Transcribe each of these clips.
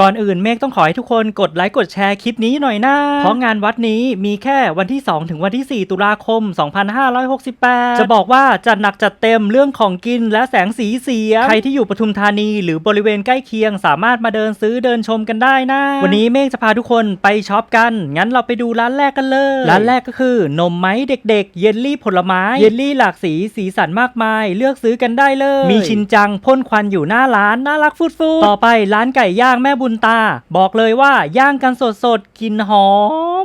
ก่อนอื่นเมฆต้องขอให้ทุกคนกดไลค์กดแชร์คลิปนี้หน่อยนะ เพราะงานวัดนี้มีแค่วันที่ 2 ถึงวันที่ 4 ตุลาคม 2568 จะบอกว่าจัดหนักจัดเต็มเรื่องของกินและแสงสีเสียง ใครที่อยู่ปทุมธานีหรือบริเวณใกล้เคียง สามารถมาเดินซื้อเดินชมกันได้นะ วันนี้เมฆจะพาทุกคนไปช็อปกัน งั้นเราไปดูร้านแรกกันเลย ร้านแรกก็คือนมไม้เด็ก ๆ เยลลี่ผลไม้ เยลลี่หลากสีสีสันมากมาย เลือกซื้อกันได้เลย มีชินจังพ่นควันอยู่หน้าร้านน่ารักฟุดๆต่อไปร้านไก่ย่างแม่บุญตา บอกเลยว่าย่างกันสดๆกลิ่นหอ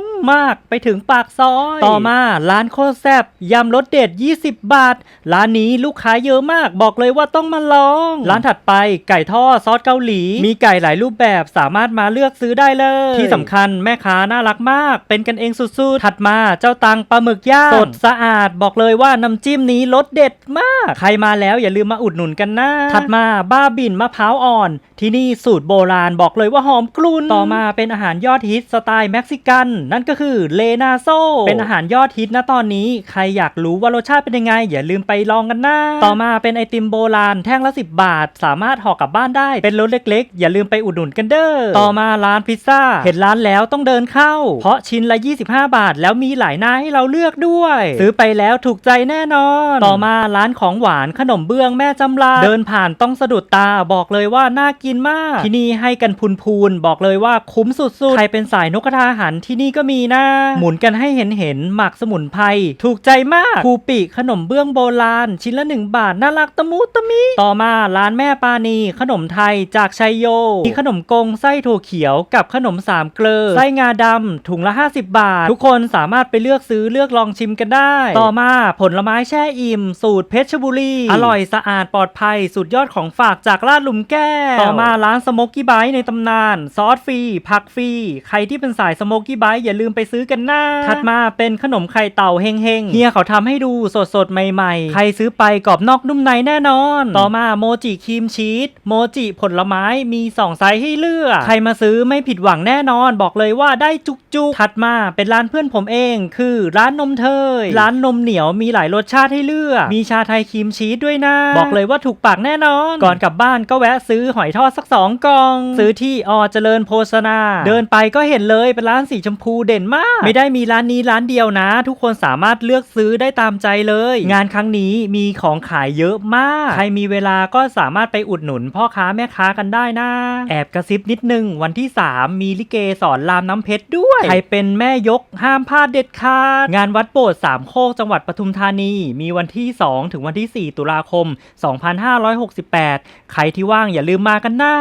ม มากไปถึงปากซอย ต่อมาร้านโคตรแซบยำรสเด็ด 20 บาท ร้านนี้ลูกค้าเยอะมาก บอกเลยว่าต้องมาลอง ร้านถัดไปไก่ทอดซอสเกาหลี มีไก่หลายรูปแบบสามารถมาเลือกซื้อได้เลย ที่สำคัญแม่ค้าน่ารักมาก เป็นกันเองสุดๆ ถัดมาเจ้าตังปลาหมึกย่างสดสะอาดบอกเลยว่าน้ำจิ้มนี้รสเด็ดมาก ใครมาแล้วอย่าลืมมาอุดหนุนกันนะถัดมาบ้าบินมะพร้าวอ่อน ที่นี่สูตรโบราณบอกเลยว่าหอมกลุ่นต่อมาเป็นอาหารยอดฮิตสไตล์เม็กซิกัน นั่นก็คือเลนาโซเป็นอาหารยอดฮิตนะตอนนี้ ใครอยากรู้ว่ารสชาติเป็นยังไง อย่าลืมไปลองกันนะต่อมาเป็นไอติมโบราณแท่งละ 10 บาท สามารถห่อกลับบ้านได้เป็นรสเล็ก ๆ อย่าลืมไปอุดหนุนกันเด้อต่อมาร้านพิซซ่าเห็นร้านแล้วต้องเดินเข้า เพราะชิ้นละ 25 บาท แล้วมีหลายหน้าให้เราเลือกด้วย ซื้อไปแล้วถูกใจแน่นอน ต่อมาร้านของหวานขนมเบื้องแม่จำลาเดินผ่านต้องสะดุดตาบอกเลยว่าน่ากินมาก ที่นี่ให้กันพูนๆบอกเลยว่าคุ้มสุดๆใครเป็นสายนกกระทาหันที่นี่ก็มีนะ หมุนกันให้เห็นเห็นหมักสมุนไพรถูกใจมากคูปิขนมเบื้องโบราณ ชิ้นละ 1 บาท น่ารักตะมุตะมิ ต่อมาร้านแม่ปานีขนมไทยจากชัยโย มีขนมกงไส้ถั่วเขียวกับขนมสามเกลือไส้งาดำถุงละ 50 บาท ทุกคนสามารถไปเลือกซื้อเลือกลองชิมกันได้ ต่อมาผลไม้แช่อิ่ม สูตรเพชรบุรี อร่อยสะอาดปลอดภัยสุดยอดของฝากจากลาดหลุมแก้วต่อมาร้านสโมกกี้ไบในตำนาน ซอสฟรีผักฟรีใครที่เป็นสายสโมกกี้ไบอย่าลืมืมไปซื้อกันนะถัดมาเป็นขนมไข่เต่าเฮงเฮงเฮียเขาทำให้ดูสดสดใหม่ๆ ใครซื้อไปกรอบนอกนุ่มในแน่นอน ต่อมาโมจิครีมชีสโมจิผลไม้มี 2 ไซส์ให้เลือก ใครมาซื้อไม่ผิดหวังแน่นอน บอกเลยว่าได้จุกจุกถัดมาเป็นร้านเพื่อนผมเอง คือร้านนมเทย ร้านนมเหนียวมีหลายรสชาติให้เลือก มีชาไทยครีมชีสด้วยนะ บอกเลยว่าถูกปากแน่นอน ก่อนกลับบ้านก็แวะซื้อหอยทอดสักสองกล่อง ซื้อที่อเจริญโภชนา เดินไปก็เห็นเลยเป็นร้านสีชมพูเดด่นมาก ไม่ได้มีร้านนี้ร้านเดียวนะ ทุกคนสามารถเลือกซื้อได้ตามใจเลย งานครั้งนี้มีของขายเยอะมาก ใครมีเวลาก็สามารถไปอุดหนุนพ่อค้าแม่ค้ากันได้นะ แอบกระซิบนิดนึง วันที่ 3 มีลิเกสอนรามน้ำเพชรด้วย ใครเป็นแม่ยกห้ามพลาดเด็ดขาด งานวัดโบสถ์สามโคกจังหวัดปทุมธานี มีวันที่ 2 ถึงวันที่ 4 ตุลาคม 2568 ใครที่ว่างอย่าลืมมากันนะ